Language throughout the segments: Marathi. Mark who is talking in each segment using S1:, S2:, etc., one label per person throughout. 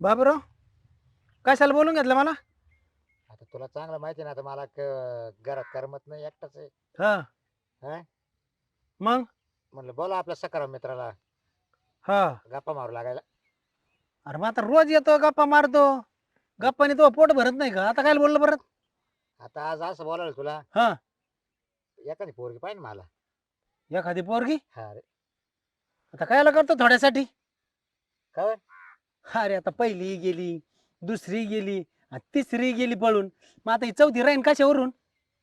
S1: बाबूराव कशाला बोलून घेतलं मला?
S2: आता तुला चांगलं माहिती ना आता मला क- घरात करमत नाही एकटाच आहे.
S1: हा.
S2: हा?
S1: मग?
S2: म्हणलं बोला आपल्या सकाराम मित्राला.
S1: हा.
S2: गप्पा मारू लागायला.
S1: अरे मग आता रोज येतो गप्पा मारतो. गप्पाने तो पोट भरत नाही का? आता काय बोललं परत?
S2: आता आज असं बोलायला तुला.
S1: हा.
S2: एखादी पोरगी पाहिजे मला.
S1: एखादी पोरगी?
S2: हा रे.
S1: आता कायला करतो थोड्यासाठी?
S2: काय?
S1: अरे आता पहिली गेली दुसरी गेली आणि तिसरी गेली पळून. मग आता ही चौथी राहीन कशावरून?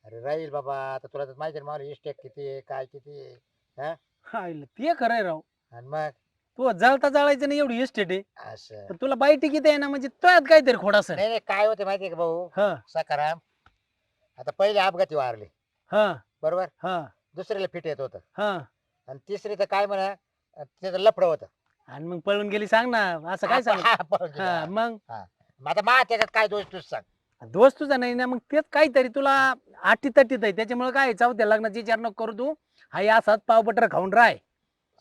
S2: अरे राहील बाबा आता तुला तर माहिती आहे ना मला इस्टेक किती आहे काय किती आहे
S1: ते खरंय राव.
S2: आणि मग?
S1: तू जळता जळायचं नाही एवढी एस्टेट आहे.
S2: असं.
S1: पण तुला बाई तिकीट आहे ना म्हणजे तुझ्यात काहीतरी खोडास.
S2: नाही नाही काय होते माहिती आहे का भाऊ?
S1: हा.
S2: सकाराम आता पहिले अपघाती वारले.
S1: हा.
S2: बरोबर?
S1: हा.
S2: दुसरीला फिट येत होतं.
S1: हा.
S2: आणि तिसरी तर काय म्हणा त्याचं लफडं होतं.
S1: आणि मग पळून गेली सांग ना असं काय सांग
S2: हा.
S1: हा मग?
S2: आता मा त्याच्यात काय दोष तूच सांग.
S1: दोस्त तुझा नाही ना मग तेच काहीतरी तुला आटी तटीत आहे. त्याच्यामुळे काय चौथ्या लग्नाची विचार नको करू तू. हा या सात पाव बटर खाऊन राय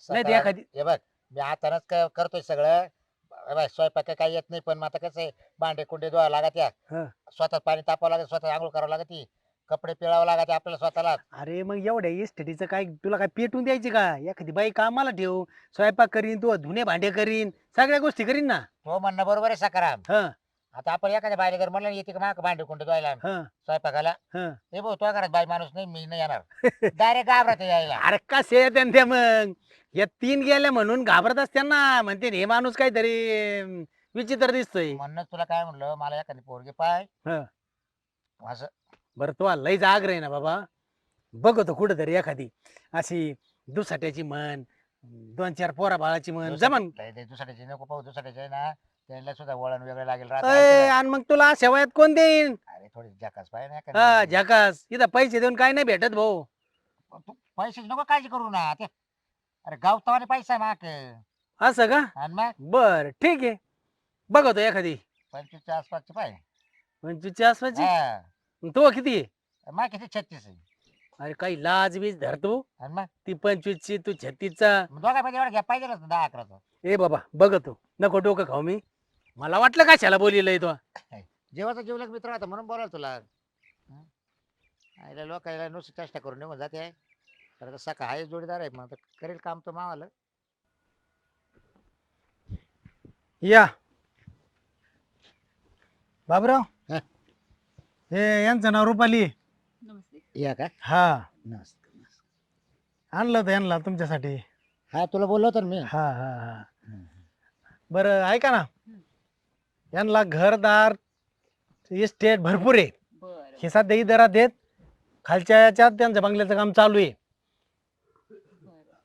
S1: नाही ते
S2: सकाळ-
S1: एखादी
S2: हे बघ मी हातानच क- करतोय सगळं. हे बघ, स्वयंपाक काही येत नाही पण मग आता कसं आहे? भांडे कुंडे धुवावं लागत या.
S1: हा.
S2: स्वतः पाणी तापावं लागत स्वतः आंघोळ करावं लागत. कपडे पिळावं लागत आपल्याला स्वतःला.
S1: अरे मग एवढ्या इस्टेटीचं काय तुला काय पेटून द्यायची का? एखादी बाई कामाला ठेव स्वयंपाक करीन तू धुणे भांडे करीन सगळ्या गोष्टी करीन ना?
S2: तो म्हणणं बरोबर आहे सकाराम.
S1: हा.
S2: आता आपण एखाद्या बायला जर म्हणलं येते का माग भांडे कुंडे धुवायला?
S1: हा.
S2: स्वयंपाकाला?
S1: हा.
S2: हे भाऊ तुझ्या घरात बाई माणूस नाही मी नाही येणार. डायरेक्ट घाबरत यायला.
S1: अरे कसे त्या मग? या तीन गेल्या म्हणून घाबरत असते ना. म्हणते हे माणूस काहीतरी अं, विचित्र दिसतोय.
S2: म्हणणं तुला काय म्हणलं मला एखादी पोरगी पाय.
S1: हा.
S2: असं
S1: बरं तो लईच आग्रह आहे ना बाबा. बघतो कुठंतरी एखादी अशी दुसाट्याची म्हण दोन चार पोरा बाळाची म्हण जमन.
S2: लय- लय दुसऱ्याची नको पाहू दुसऱ्याची आहे ना. त्यांना सुद्धा वळण वेगळं लागेल राहतं.
S1: अय. आणि मग तुला अशा वयात कोण देईन?
S2: अरे थोडी जकास पाहिजे ना
S1: हा
S2: एखादी.
S1: झकास. इथं पैसे देऊन काय नाही भेटत भाऊ.
S2: तू पैशाची नको काळजी करू ना. ते अरे गावतावाने पैसा आहे माक
S1: असं का?
S2: मग?
S1: बर ठीक आहे. बघतो एखादी.
S2: पंचवीसच्या आसपासची पाय.
S1: पंचवीसच्या आसपासची?
S2: हा.
S1: तो किती आहे.
S2: मा किती छत्तीस आहे.
S1: अरे काही लाज बीज धरतो
S2: आणि मग
S1: ती पंचवीसची तू छत्तीसचा.
S2: मग एवढा पाहिजे ना दहा अकराचा
S1: ए बाबा बघतो नको डोकं खाऊ मी. मला वाटलं कशाला बोलिलंय तो.
S2: जेव्हाचा जीवलग मित्र होता म्हणून बोलाल तुला. हं? आईला लोकायला नुसती चेष्टा करून निघून जाते. तर आता सका आहे जोडीदार आहे मग आता करेल काम तो मावाला.
S1: या. बाबराव.
S2: हा.
S1: हे यांचं नाव रुपाली.
S3: नमस्ते.
S2: या का?
S1: हा.
S2: नमस्कार
S1: आणलं होतं यांना तुमच्यासाठी.
S2: हा तुला बोललो होतो ना मी.
S1: हा हा हा. बरं ऐका ना. यांना घरदार इस्टेट भरपूर आहे.
S3: बर.
S1: हे सध्या इदरात आहेत. खालच्या याच्यात त्यांचं बंगल्याचं काम चालू आहे.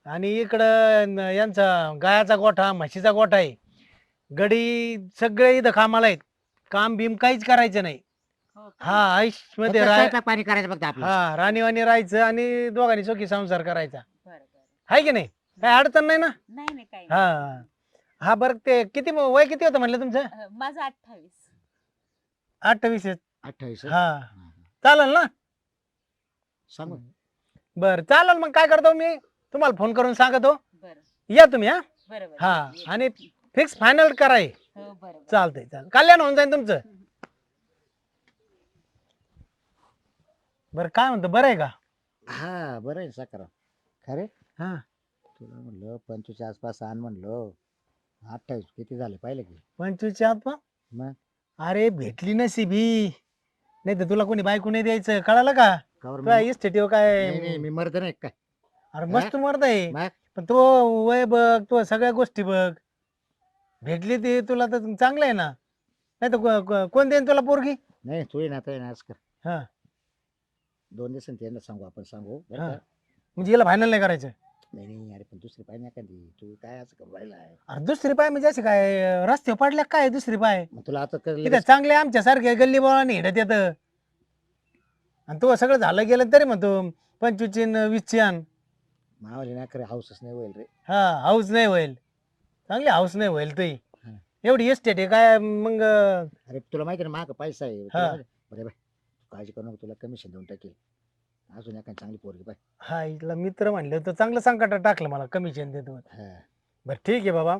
S1: आणि इकडं न- यांचा गायाचा गोठा म्हशीचा गोठा आहे. गडी सगळे इथं कामाला आहेत. काम बिम काहीच करायचं नाही.
S3: हो
S1: आयुषमध्ये राह
S2: स्वयंपाक पाणी करायचं फक्त आपलं.
S1: हा राणीवाणी राहायचं आणि दोघांनी सोखी संसार करायचा.
S3: बर बर.
S1: आहे की नाही? काय अडचण नाही ना?
S3: नाही नाही काही
S1: हा. हा बरं ते किती वय किती होतं म्हणलं तुमचं?
S3: माझं अठ्ठावीस.
S1: अठ्ठावीस आहे.
S2: अठ्ठावीस
S1: हा. चालेल ना?
S2: सांगू.
S1: बर चालेल मग काय करतो मी? तुम्हाला फोन करून सांगतो.
S3: बर.
S1: या तुम्ही हा?
S3: बरोबर
S1: हा आणि फिक्स फायनल कराय
S3: हो. बरोबर
S1: चालतंय चाल कल्याण होऊन जाईल तुमचं. बरं काय म्हणतो बरं आहे का?
S2: हा बरं आहे सकाराम. खरे
S1: हा.
S2: तुला म्हणलं पंचवीसच्या आसपास आण म्हणलं. अठ्ठावीस किती झाले पाहिलं की?
S1: पंचवीसच्या आत पा
S2: मग?
S1: अरे भेटली नसीबी नाही तर तुला कोणी बायको नाही द्यायचं कळालं का?
S2: कवर
S1: काय
S2: मी-
S1: इस्टेटीव
S2: नाही नाही,
S1: काय
S2: मी मर्द नाही काय
S1: अरे मस्त मरत आहे.
S2: मग?
S1: पण तो वय बघ तो सगळ्या गोष्टी बघ. भेटली ती तुला तर चांगलं आहे ना? नाही तर कोण देईन तुला पोरगी?
S2: नाही तू ये ना ना आज कर.
S1: हा.
S2: दोन दिवसांनी त्यांना सांगू आपण सांगू बरं. का?
S1: म्हणजे हिला फायनल नाही करायचं
S2: नाही नाही अरे पण दुसरी पाहिजे ना कधी तू काय असं करू राहिला आहे?
S1: अरे दुसरी पाय म्हणजे अशी काय रस्ते पडल्या काय दुसरी पाय
S2: मग तुला आता
S1: तिथे चांगले आमच्या सारखे गल्ली बोळाने हिडत येत आणि तो सगळं झालं गेलं तरी म्हणतो पंचवीसची न वीसची आण
S2: मावली ना खरं हाऊसच नाही होईल रे
S1: हा हाऊस नाही होईल चांगली हाऊस नाही होईल तुही
S2: हा.
S1: एवढी एस्टेट आहे काय मग
S2: अरे तुला माहिती ना माग पैसा आहे
S1: हा.
S2: तुला माहिती आहे? बरे बाय काळजी करू नको तुला कमिशन देऊन टाकेल. अजून एखादी चांगली पोरगी पाय.
S1: हा इथला मित्र म्हणले तर चांगलं संकटात टाकलं मला कमिशन देतो
S2: हा.
S1: बरं ठीक आहे बाबा.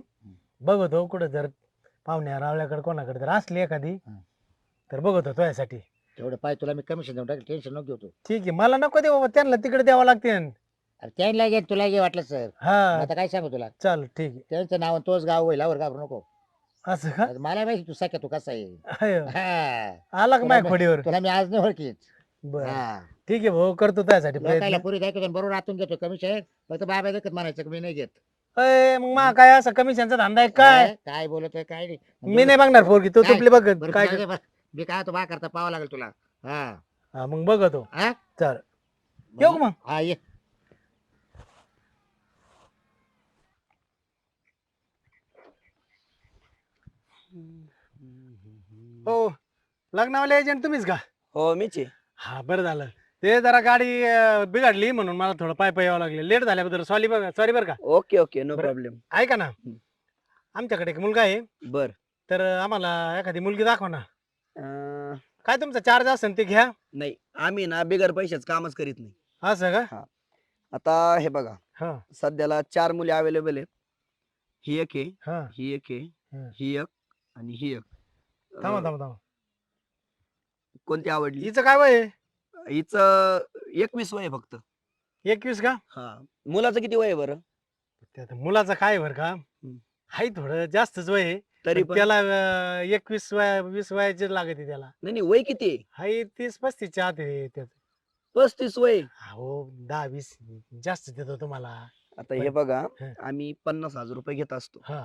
S1: बघतो कुठं जर पाहुण्या रावल्याकडे कोणाकडे तर असली एखादी
S2: हं.
S1: तर बघत यासाठी
S2: तेवढं पाय तुला मी कमिशन देऊन टाकेल टेन्शन नको घेऊ तू.
S1: ठीक आहे मला नको दे बाबा त्यांना तिकडे द्यावं लागते.
S2: अरे त्यांना घे तुला घे वाटलं सर
S1: हा.
S2: आता काय सांगू तुला?
S1: चाल ठीक आहे.
S2: त्यांचं नाव आणि तोच गाव होईल आवर घाबरू नको.
S1: असं का?
S2: मला माहिती तू सख्या तू कसा आहे? हा.
S1: आला का माझ्या खोडीवर?
S2: तुला मी आज नाही ओळखीत.
S1: बर.
S2: हा.
S1: ठीक आहे भाऊ करतो त्यासाठी
S2: लोकायला
S1: प्रयत्न.
S2: पुरी काय बरोबर आतून घेतो कमिशन. फक्त बाबा देखत म्हणायचं की मी नाही घेत.
S1: अय, मग मा काय असं कमिशनचा धंदा आहे काय?
S2: काय आहे काय नाही.
S1: मी नाही बघणार पोरगी तू
S2: काय?
S1: तुपली बघत
S2: बरं,
S1: काय
S2: जाऊ दे बरं. मी काय तो बा करता पाहावं लागेल तुला. हा.
S1: हा मग बघतो.
S2: हा?
S1: चल. येऊ का मग?
S2: हा ये.
S1: हो. लग्नावाले एजंट तुम्हीच का?
S4: हो मीच आहे.
S1: हा बरं झालं. ते जरा गाडी अं, बिघडली म्हणून मला थोडं पाय पाय यावं लागले. लेट झाल्याबद्दल सॉरी बघा सॉरी बरं का.
S4: ओके ओके नो
S1: बरं.
S4: प्रॉब्लेम
S1: ऐका ना. आमच्याकडे एक मुलगा आहे.
S4: बर.
S1: तर आम्हाला एखादी मुलगी दाखवा ना.
S4: अं,
S1: काय तुमचा चार्ज असेल ते घ्या.
S4: नाही आम्ही ना बिगर पैशाच कामच करीत नाही.
S1: असं का?
S4: आता हे बघा
S1: हा.
S4: सध्याला चार मुली अवेलेबल आहेत. ही एक आहे
S1: हा.
S4: ही एक आहे.
S1: ही
S4: एक आणि ही एक.
S1: थांबा थांबा थांबा.
S4: कोणती आवडली?
S1: हिचं काय वय आहे?
S4: हिचं एकवीस वय आहे फक्त.
S1: एकवीस का?
S4: हा. मुलाचं किती वय आहे बरं?
S1: ते आता मुलाचं काय बरं का? हाय थोडं जास्तच वय आहे.
S4: तरी
S1: पण
S4: पण.
S1: त्याला अं, एकवीस वय वीस वयाचे लागते त्याला.
S4: नाही नाही वय किती आहे?
S1: हाय तीस पस्तीसच्या आत आहे त्याचं.
S4: पस्तीस वय
S1: हो दहा वीस जास्त देतो तुम्हाला.
S4: आता हे बघा
S1: हं.
S4: आम्ही पन्नास हजार रुपये घेत असतो.
S1: हा.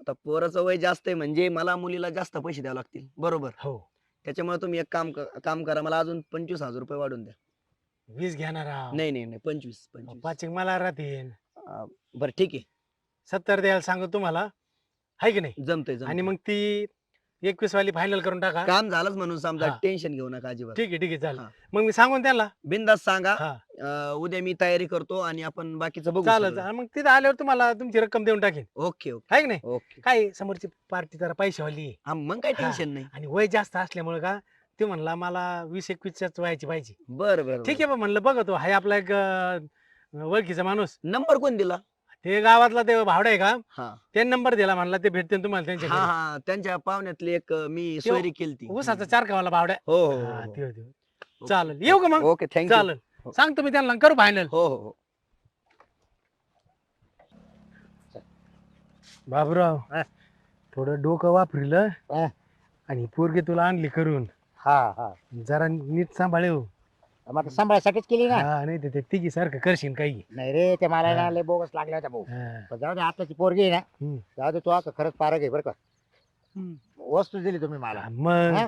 S4: आता पोराचं वय जास्त आहे म्हणजे मला मुलीला जास्त पैसे द्यावे लागतील. बरोबर?
S1: हो.
S4: त्याच्यामुळे तुम्ही एक काम क- काम करा मला अजून पंचवीस हजार रुपये वाढून द्या.
S1: वीस घेणार आहो.
S4: नाही नाही नाही पंचवीस पंचवीस.
S1: पाचिक मला राहतील.
S4: अं, बरं ठीक आहे.
S1: सत्तर द्यायला सांगतो तुम्हाला. हाय की नाही?
S4: जमतंय
S1: आणि
S4: जमतंय.
S1: मग ती एकवीस वाली फायनल करून टाका.
S4: काम झालंच म्हणून समजा
S1: हा.
S4: टेन्शन घेऊ नका अजिबात.
S1: ठीक आहे ठीक आहे चालेल.
S4: हा.
S1: मग मी सांगून त्याला
S4: बिंदास सांगा.
S1: हा.
S4: अं, उद्या मी तयारी करतो आणि आपण बाकीचं बघू
S1: चालेल. मग तिथं आल्यावर तुम्हाला तुमची रक्कम देऊन टाकेन.
S4: Okay okay.
S1: की नाही?
S4: ओके.
S1: काय समोरची पार्टी जरा पैशावाली आहे.
S4: हा मग काय
S1: हा.
S4: टेन्शन नाही.
S1: आणि वय जास्त असल्यामुळे का ते म्हणला मला वीस एकवीसच्याच वयाची पाहिजे.
S4: बरं बरं
S1: ठीक आहे बा म्हणलं बघतो हाय आपला एक अं, ओळखीचा माणूस.
S4: नंबर कोण दिला?
S1: ते गावातला ते भावडा आहे का?
S4: हा.
S1: ते नंबर दिला म्हणला ते भेटते तुम्हाला त्यांच्या
S4: हा
S1: घरी.
S4: हा. त्यांच्या पाहुण्यातली एक अं, मी
S1: त्यो
S4: सोयरी केलती.
S1: ऊसाचा चार खावाला भावड्या.
S4: हो हो,
S1: हा,
S4: हो.
S1: चालेल. येऊ का मग?
S4: ओके थँक्यू
S1: चालेल.
S4: हो.
S1: सांगतो मी त्यांना करू फायनल
S4: हो हो हो.
S1: बाबूराव
S2: हा.
S1: थोडं डोकं वापरिलं
S2: हा.
S1: आणि पोरगी तुला आणली करून.
S2: हा हा.
S1: जरा नीट सांभाळेव.
S2: मग आता सांभाळायसाठीच केली ना.
S1: हा नाही तर ते तिघी सारखं करशील काही.
S2: नाही रे ते मला. ना लय बोगस लागल्या होत्या भाऊ.
S1: हा.
S2: पण जाऊ दे आताची पोरगी आहे ना.
S1: हम्म.
S2: जाऊ दे तू आता खरंच पारग आहे बरं का. वस्तू दिली तुम्ही मला.
S1: मग
S2: हा?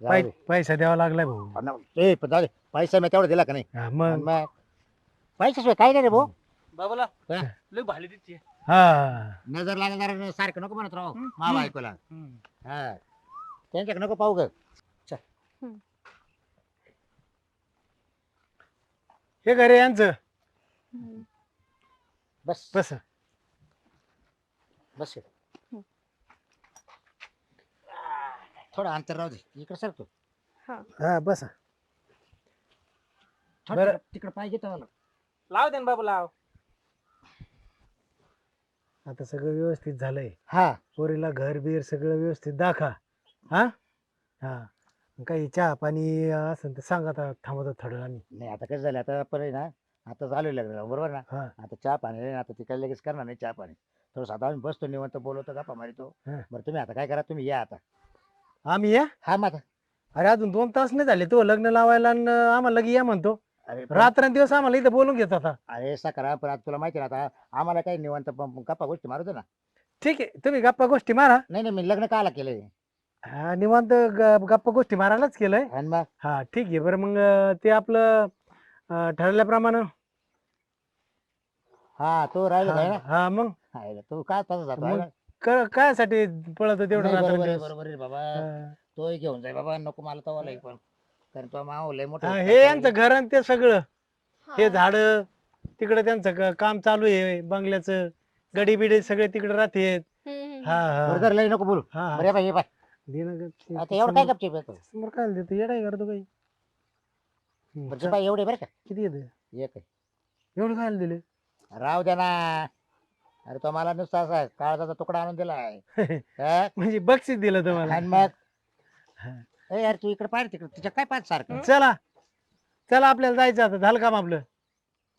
S2: जाऊ
S1: पै-
S2: दे.
S1: पैसा द्यावा लागलाय भाऊ.
S2: पण ना- ए, पण जाऊ दे पैसा मी तेवढा दिला का नाही?
S1: हा, मग.
S2: मग पैशाशिवाय काय नाही रे भाऊ.
S5: बाबाला
S2: हा.
S5: लय भाली दिसते
S1: हा.
S2: नजर लागणार सारखं नको म्हणत राहू मा बायकोला हा. त्यांच्याकडे नको पाहू ग.
S1: हे घरे यांचं.
S2: बस.
S1: बस.
S2: बस थोडं अंतर राहू दे. इकडे सर तू.
S1: हा. बस.
S2: बरं. तिकडे पाहिजे तर मला.
S5: लाव दे ना बाबा लाव.
S1: आता सगळं व्यवस्थित झालंय.
S2: हा.
S1: पोरीला घर बीर सगळं व्यवस्थित दाखा हा? हा. काही चहा पाणी असं तर सांग आता थांबवतो थोडं आम्ही
S2: नाही आता कसं झालं आता पण आहे ना आता झालं लग्न बरोबर ना?
S1: हा.
S2: आता चहा पाणी नाही, आता ती काही लगेच करणार नाही चहा पाणी. थोडं साधा आम्ही बसतो निवंत बोलवतो गप्पा मारितो.
S1: हा.
S2: बरं तुम्ही आता काय करा तुम्ही या आता.
S1: आम्ही या?
S2: हा मग आता
S1: अरे अजून दोन तास नाही झाले तो लग्न लावायला आणि आम्हाला लगी या म्हणतो.
S2: अरे पण-
S1: रात्रंदिवस आम्हाला इथं बोलून घेत होता
S2: अरे सकाळ पण आता तुला माहिती आहे ना आता आम्हाला काही निवंत गप्पा गोष्टी मारतो ना?
S1: ठीक आहे तुम्ही गप्पा गोष्टी मारा.
S2: नाही नाही मी लग्न काला केलंय?
S1: हा, निवांत ग- गप्पा गोष्टी मारायलाच केलंय.
S2: आणि मग?
S1: हा ठीक आहे. बरं मग अं, ते आपलं अं, ठरल्याप्रमाणे.
S2: हा तो राहिला
S1: हा
S2: ना?
S1: हा, मग?
S2: तू काय जातो?
S1: मग? क- कायसाठी पळत तेवढं
S2: नाही, बरोबर आहे
S1: रात्रंदिवस?
S2: बरोबर आहे बाबा.
S1: हा.
S2: तोही घेऊन जाय बाबा नको मला तवा लई पण. कारण तो माव लय मोठं
S1: हा. हे यांचं घर आणि ते सगळं. हे झाड तिकडे त्यांचं क- काम चालू आहे बंगल्याचं. गडी बिडी सगळे तिकडे राहते हा हा.
S2: नको बोलू.
S1: हा
S2: बरे बाई हे बाय
S1: दे ना गपचीप.
S2: आता एवढं काय
S1: समोर- काय देतो येडाय करतो काही? हम्म,
S2: एवढे बरं का?
S1: किती येते?
S2: एक आहे.
S1: एवढं काय दिले?
S2: राहू द्या ना. अरे तो मला नुसता असा काळजाचा तुकडा आणून दिला आहे हा?
S1: म्हणजे बक्षीस दिलं तुम्हाला.
S2: आणि मग? ए यार तू इकडे पाहिजे तिकडे. तुझ्या काय पाहिजे सारखं?
S1: चला. चला आपल्याला जायचं आता. झालं काम आपलं.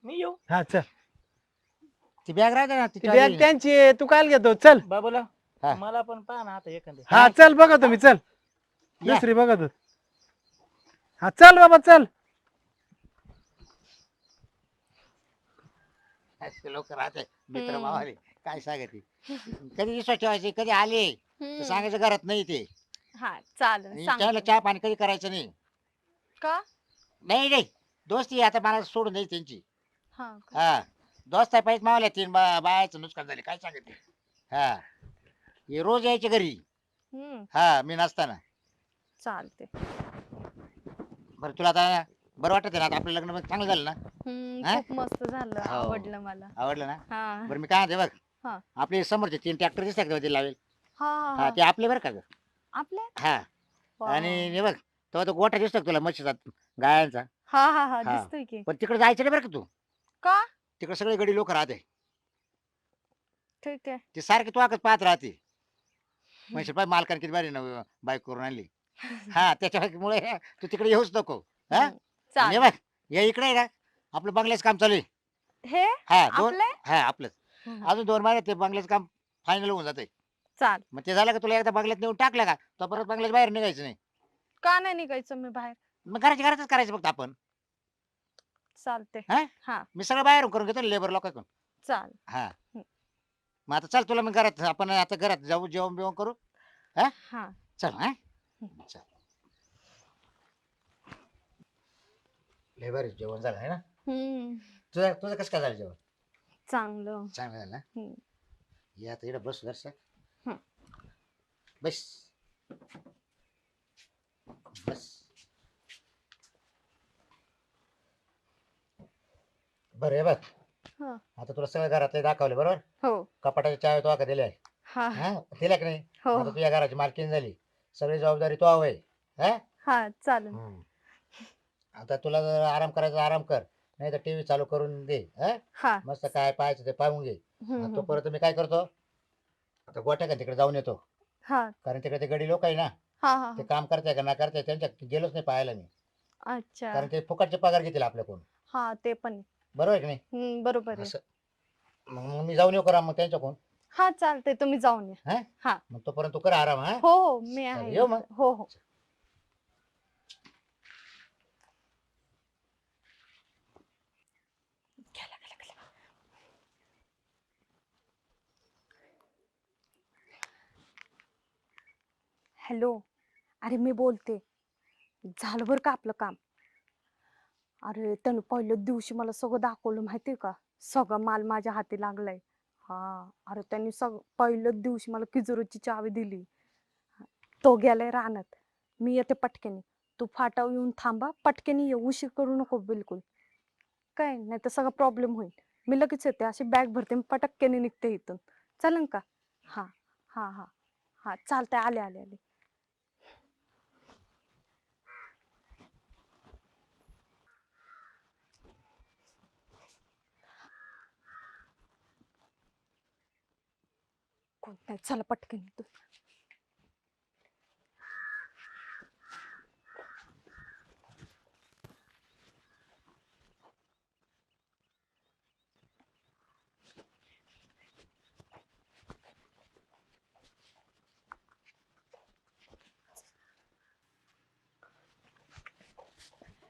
S5: मी येऊ?
S1: हा चल.
S2: ती बॅग राहते ना
S1: ती
S2: तिच्या
S1: बॅग. त्यांची आहे, तू काय घेतो. चल.
S2: हा.
S5: मला पण पहा ना आता एखादं
S1: हा चल बघा तुम्ही चल.
S2: या.
S1: दुसरी बघा तू हा चल बाबा चल.
S2: असे लोक राहते मित्र
S3: हम्म.
S2: मावाले काय सांगते? कधी विश्वास ठेवायचे कधी आले तर
S3: हम्म.
S2: सांगायचं घरात नाही ते.
S3: हा चालेल
S2: चहा पाणी कधी करायचं नाही.
S3: का?
S2: नाही नाही. दोस्ती आता मला सोडून द्यायची त्यांची.
S3: हा का?
S2: हा. दोस्त पाहिजे मावल्या तीन बा बायाचं नुकसान झाले काय सांगते? हा. हे रोज यायचे घरी.
S3: हम्म.
S2: हा मी नसताना
S3: चालते
S2: बरं तुला आता बरं वाटत ना आता आपलं लग्न पण चांगलं झालं ना? हा?
S3: खूप मस्त झालं.
S2: हो.
S3: आवडलं मला.
S2: आवडलं ना?
S3: हा.
S2: बरं मी काय म्हणते
S3: हा.
S2: बघ आपले समोरचे तीन ट्रॅक्टर दिसतात का ते लावेल?
S3: हा
S2: हा ते आपले बरं का ग?
S3: आपल्या
S2: हा. आणि हे बघ तेव्हा तो गोठा दिसतो का तुला म्हशीचा गायांचा?
S3: हा हा हा
S2: हा.
S3: दिसतोय की.
S2: पण तिकडे जायचं नाही बरं का तू?
S3: का?
S2: तिकडे सगळे गडी लोक राहते.
S3: ठीक आहे.
S2: ते सारखे तू आकच पाहत राहते. म्हणजे पाय मालकाने किती बारी ना बाईक करून आणली. हा त्याच्यामुळे तू तिकडे येऊच नको हा?
S3: चालेल.
S2: बघ इकडे आहे ना. आपलं बंगल्याचं काम चालू आहे.
S3: हे?
S2: हा दोन
S3: आपले?
S2: हा आपलं अजून दोन महिन्यात ते बंगल्याचं काम फायनल होऊन जाते
S3: चाल
S2: मग ते झालं का तुला एकदा बंगल्यात नेऊन टाकलं का? तो परत बंगल्याच्या बाहेर निघायचं नाही.
S3: का नाही निघायचं मी बाहेर?
S2: मग घराच्या घरातच करायचं फक्त आपण.
S3: चालते
S2: हा?
S3: हा.
S2: मी सगळं बाहेरून करून घेतो लेबर लोकांकडून.
S3: चाल
S2: हा.
S3: हम्म.
S2: मग आता चल तुला मी घरात आपण आता घरात जाऊ जेवण बिवण करू.
S3: हा?
S2: चल हा? चल. लेबर जेवण झालं आहे ना?
S3: हम्म.
S2: तुझं तुझं कसं काय झालं जेवण?
S3: चांगलं.
S2: चांगलं झालं ना?
S3: हम्म.
S2: ये आता इकडे बस
S3: हम्म.
S2: बस. बस. बरं हे बघ.
S3: हा.
S2: आता तुला सगळं घरातले दाखवले बरोबर?
S3: हो.
S2: कपाटाच्या चाव्या तो का दिल्या
S3: हा.
S2: हा? दिल्या की नाही?
S3: हो.
S2: आता तुझ्या घराची मालकीन झाली. सगळी जबाबदारी तो हवंय हा?
S3: हा चालेल.
S2: आता तुला जर आराम करायचा आराम कर. नाही तर टीव्ही चालू करून दे. हा?
S3: हा.
S2: मस्त काय पाहायचं ते पाहून घे.
S3: हम्म,
S2: तो
S3: हम्म.
S2: परत मी काय करतो? आता गोट्या का तिकडे जाऊन येतो.
S3: हा.
S2: कारण तिकडे ते गडी लोक आहे ना.
S3: हा हा.
S2: ते काम करताय का ना करताय त्यांच्या गेलोच नाही पाहायला मी.
S3: अच्छा.
S2: कारण ते फुकटचे पगार घेतील आपल्याकडून.
S3: हा ते पण आहे.
S2: बरोबर आहे की नाही?
S3: हम्म, बरोबर आहे.
S2: असं. मग मग मी जाऊन येऊ करा मग त्यांच्याकडून.
S3: हा चालतंय. तुम्ही जाऊन या.
S2: मग तोपर्यंत तू कर आराम हा?
S3: हो हो. मी
S2: चालेल,
S3: आहे.
S2: येऊ मग.
S3: हो हो. गेला, गेला, गेला. हॅलो. अरे मी बोलते. झालं बरं का आपलं काम? अरे त्यानं पहिल्याच दिवशी मला सगळं दाखवलं माहितीये का? सगळं माल माझ्या हाती लागलाय. हा अरे त्यांनी सग पहिल्याच दिवशी मला किजोरीची चावी दिली. तो गेलाय रानात. मी येते पटकेने. तू फाटाव येऊन थांबा पटकेने ये उशीर करू नको बिलकुल. काय नाही तर सगळा प्रॉब्लेम होईल. मी लगेच येते अशी बॅग भरते मी पटक्केने निघते इथून. चालेल का? हा हा हा. हा चालतंय आले आले आले. नाही चला पटकन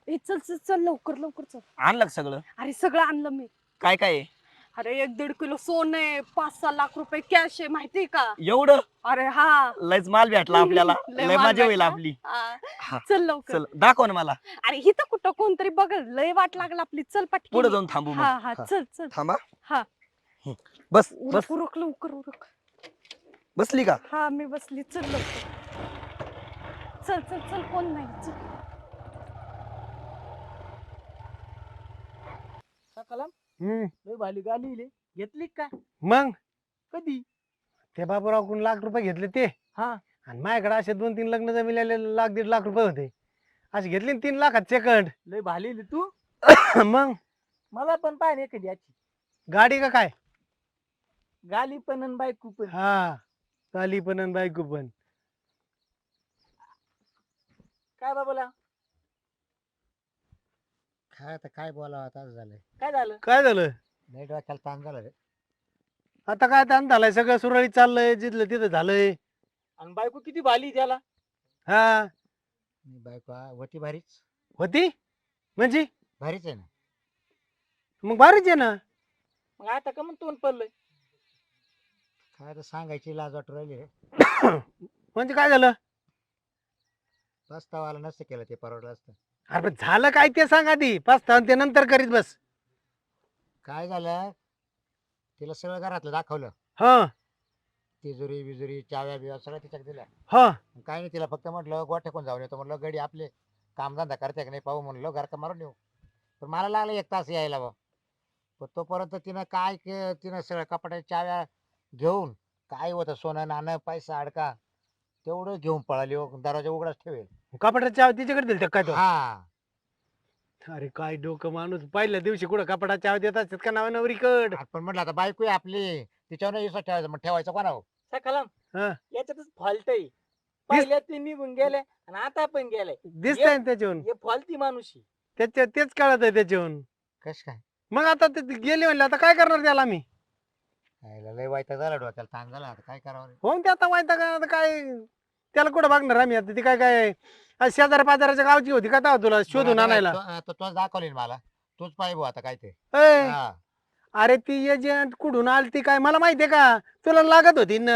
S3: ए चल चल चल लवकर लवकर चल.
S4: आणलं का सगळं?
S3: अरे सगळं आणलं मी.
S4: काय काय आहे?
S3: अरे एक दीड किलो सोनं आहे पाच सहा लाख रुपये कॅश आहे माहितीये का?
S4: एवढं?
S3: अरे हा.
S4: लयच माल भेटला आपल्याला.
S3: लय
S4: लय
S3: माल
S4: मजा होईल
S3: भेटला.
S4: आपली.
S3: हा.
S4: हा.
S3: चल लवकर.
S4: चल दाखव ना मला.
S3: अरे इथं कुठं कोणतरी बघल लय वाट लागल आपली. चल पटकन.
S4: पुढे जाऊन थांबू
S3: हा
S4: मग.
S3: हा
S4: हा.
S3: चल चल.
S4: थांबा.
S3: हा.
S4: बस बस
S3: उरक उरक लवकर उरक.
S4: बसली का?
S3: हा मी बसली. चल लवकर. चल चल चल. कोण नाही. चल.
S1: हम्म.
S5: लय भाली गाली घेतली का?
S1: मग?
S5: कधी?
S1: ते बाबूराव लाख रुपये घेतले ते.
S5: हा.
S1: आणि माझ्याकडे असे दोन तीन लग्न जमिलेले लाख दीड लाख रुपये होते. असे घेतले ना तीन लाखात सेकंड
S5: लय भाली तू.
S1: मग?
S5: मला पण पाहिजे कधी याची.
S1: गाडी का काय?
S5: गाली पण आणि बायको पण.
S1: हा. चाली पण आणि बायको पण.
S5: काय बाबाला?
S2: काय आता काय बोलावं आता असं झालंय.
S5: काय झालं?
S1: काय झालं?
S2: नाही डोक्याला ताण झाला रे.
S1: आता काय ताण झालाय? सगळं सुरळीत चाललंय जिथलं तिथं झालंय.
S5: आणि बायको किती भाली त्याला?
S1: हा.
S2: मी बायको हा, होती भारीच.
S1: होती? म्हणजे?
S2: भारीच आहे ना.
S1: मग भारीच आहे ना.
S5: मग आता का म्हणून तोंड पडलंय?
S2: काय आता सांगायची लाज वाटू राहिली रे.
S1: म्हणजे काय झालं?
S2: पस्तावा आला नसतं केलं ते परवडलं असतं.
S1: अरे पण झालं काय ते सांग आधी. पाच ते नंतर करीत बस.
S2: काय झालं? तिला सगळं घरातलं दाखवलं.
S1: हा.
S2: तिजुरी बिजुरी चाव्या बिव्या सगळं तिच्याकडे दिल्या
S1: हा.
S2: काय नाही तिला फक्त म्हटलं गोठ्या कोण जाऊन येतो. म्हटलं गडी आपले कामधंदा करते का नाही पाहू? म्हणलं घर का मारून येऊ. पण मला लागलं एक तास यायला बा पण तोपर्यंत तिनं काय के तिनं सगळं कपाटाच्या चाव्या घेऊन काय होतं सोनं नाणं पैसा अडका तेवढं घेऊन पळाली हो दरवाजा उघडाच ठेवेल.
S1: कपाटाच्या तिच्याकडे दिल काय तो?
S2: हा.
S1: अरे काय डोकं माणूस. पहिल्या दिवशी कुठं कपाटाच्या आवाज देत असतात का नाव नवरीकड
S2: पण म्हटलं आता बायको आहे आपली. तिच्यावर विश्वास ठेवायचा. मग ठेवायचं कोणावर?
S5: सकाळम
S1: हा.
S5: याच्यातच फॉल्ट आहे. पहिल्या ते निघून गेले आणि आता पण गेले.
S1: दिसतंय ना त्याच्याहून
S5: हे फॉल्टी माणूस आहे.
S1: त्याच्या तेच कळत आहे त्याच्याहून
S2: कस काय?
S1: मग आता ते गेले म्हणले आता काय करणार त्याला मी
S2: यायला लय वाईट झाला डोक्याला. ताण झाला आता. काय करावं? रे?
S1: हो ते आता माहिती का आता काय त्याला कुठं बघणार आम्ही आता? ती काय काय आज शेजारी पाजाराच्या गावची होती का तेव्हा तुला शोधून आणायला?
S2: तोच दाखवली मला. तूच पाहिजे भाऊ आता काय ते. हा.
S1: अरे ती एजंट कुठून आली ती काय? मला माहितीये का? तुला लागत होती न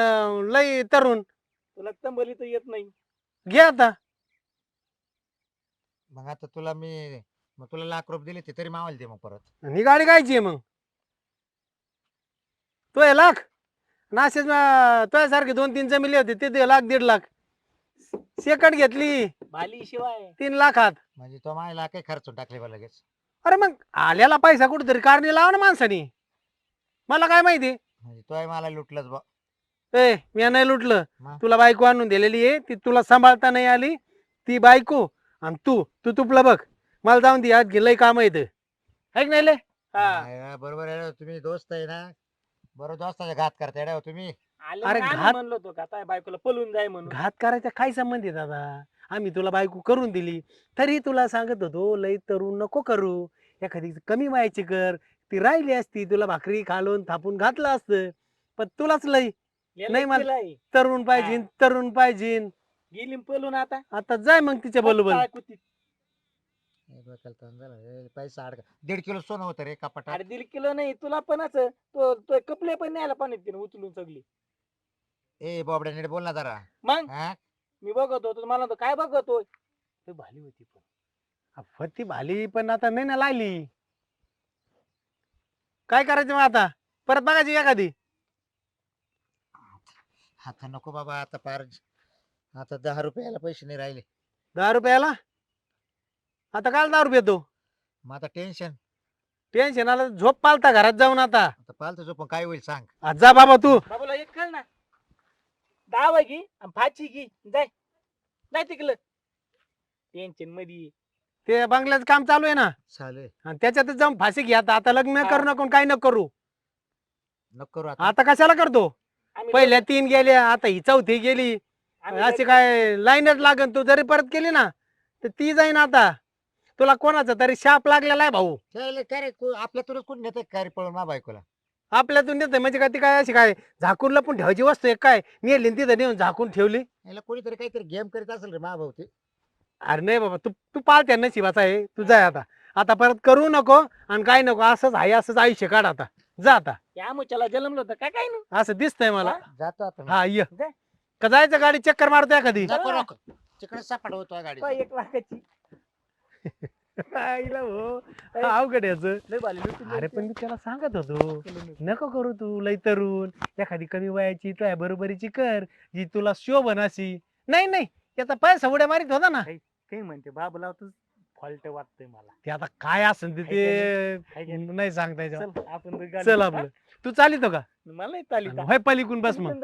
S1: लय तरुण.
S5: तुला तंबली तर येत नाही.
S1: घे आता.
S2: मग आता तुला मी मग तुला लाख रुपये दिले ते तरी मावाला दे मग परत.
S1: आणि ही गाडी कायची आहे मग. तो आहे लाख. नाशेच तुझ्या सारखे दोन तीन जमिले होते ते दे लाख दीड लाख. सेकंड घेतली.
S5: भाली शिवाय.
S1: तीन लाखात.
S2: म्हणजे तो मायला काही खर्चून टाकले बा लगेच.
S1: अरे मग आल्याला पैसा कुठेतरी कारणी लावा ना माणसानी. मला काय माहिती?
S2: म्हणजे तोय मला लुटलंच बा.
S1: ए मी नाही लुटलं.
S2: मग?
S1: तुला बायको आणून दिलेली आहे. ती तुला सांभाळता नाही आली. ती बायको आणि तू तू तुपला बघ. मला जाऊन दे आज गेलंय काम येत ऐक नाही ले
S5: हा.
S2: नाही, बरोबर आहे. तुम्ही दोस्त आहे ना. बरोबर दोस्ताचा घात करताय रे हो तुम्ही.
S5: आले
S1: अरे
S5: आम्ही
S1: घात-
S5: म्हणलो होतो का बायकोला पळून जाय म्हणून.
S1: घात करायचा काय संबंध आहे दादा? आम्ही तुला बायको करून दिली. तरी तुला सांगत होतो लई तरुण नको करू. एखादी कमी वयाची कर. ती राहिली असती तुला भाकरी खालून थापून घातलं असतं. पण तुलाच लई नाही मला-. तरुण पाहिजे तरुण पाहिजे.
S5: गेली न पळून आता.
S1: आता जाय मग तिच्या बरोबर.
S5: कुतीत.
S2: डोक्याला ताण झाला रे, पैसा अडका दीड किलो सोनं होतं रे कपाटात.
S5: अरे दीड किलो नाही तुला पण असं तो तो कपडे पण न्यायला पाण्यात तिने उचलून सगळी.
S2: ए बोबड्या नीट बोल ना जरा.
S5: मग?
S2: हा?
S5: मी बघत होतो मला म्हणतो, काय बघतो ते भाली होती पण.
S1: फत्ती भाली पण आता नाही ना लागली. काय करायचं मग आता? परत बघायची एखादी?
S2: आता नको बाबा आता पार आता दहा रुपयाला पैसे नाही राहिले.
S1: दहा रुपयाला? आता काय दहा रुपये तो
S2: मग आता टेन्शन
S1: टेन्शन आलं झोप पालता घरात जाऊन आता.
S2: आता पालतो जो पण काय होईल सांग.
S1: आज जा बाबा तू.
S5: बाबूला एक कर ना. दावा घे आणि फाची घे. जाय. जाय तिकडं टेन्शनमध्ये
S1: ते बंगल्याचं काम चालू आहे ना?
S2: चालेल
S1: आणि त्याच्यातच जाऊन फाशी घ्या आता आता लग्न. करू नको काय नको करू.
S2: नको करू आता.
S1: आता कशाला करतो?
S5: आम्ही
S1: पहिल्या तीन गेल्या आता ही चौथी गेली.
S5: आम्ही
S1: अशी काय लाईनच लागन तू जरी परत केली ना तर ती जाईन आता. तुला कोणाचा तरी शाप लागलेला आहे भाऊ?
S2: काय रे को- आपल्या तुला कोण नेते काय रे पळून मा बायकोला?
S1: आपल्यातून देत म्हणजे काय ती काय अशी काय झाकून लपून ठेवायची वस्तू आहे काय? नेली न तिथं नेऊन झाकून ठेवली?
S2: याला कोणीतरी काहीतरी गेम करीत असेल रे मा भाऊ ते
S1: अरे नाही बाबा तू तू पाळत्या नशिबाचा आहे. तू जाय आता. आता परत करू नको आणि काय नको असंच आहे असंच आयुष्य काढ आता. जा आता.
S5: या मुच्याला जन्मलो होतं काय काय ना
S1: असं दिसतंय मला.
S2: जातो आता मी.
S1: हा ये.
S5: जाय.
S1: का जायचं गाडी चक्कर मारतो एखादी?
S2: नको नको. तिकडे सापड होतो गाडी
S5: एक लाखाची.
S1: आईला हो अवघड याचं. अरे. पण मी त्याला सांगत होतो. नको करू तू लय तरुण एखादी कमी वयाची तुझ्या बरोबरीची कर जी तुला शोभन अशी नाही नाही त्याचा पैसा उड्या मारित होता ना
S5: काही म्हणते बाबूला तर फॉल्ट वाटतंय मला
S1: ते आता काय असेल ते ते नाही सांगता.
S5: चल आपण
S1: चल. आपलं तू चालितो का?
S5: मला चालित
S1: होय पलीकून बस मग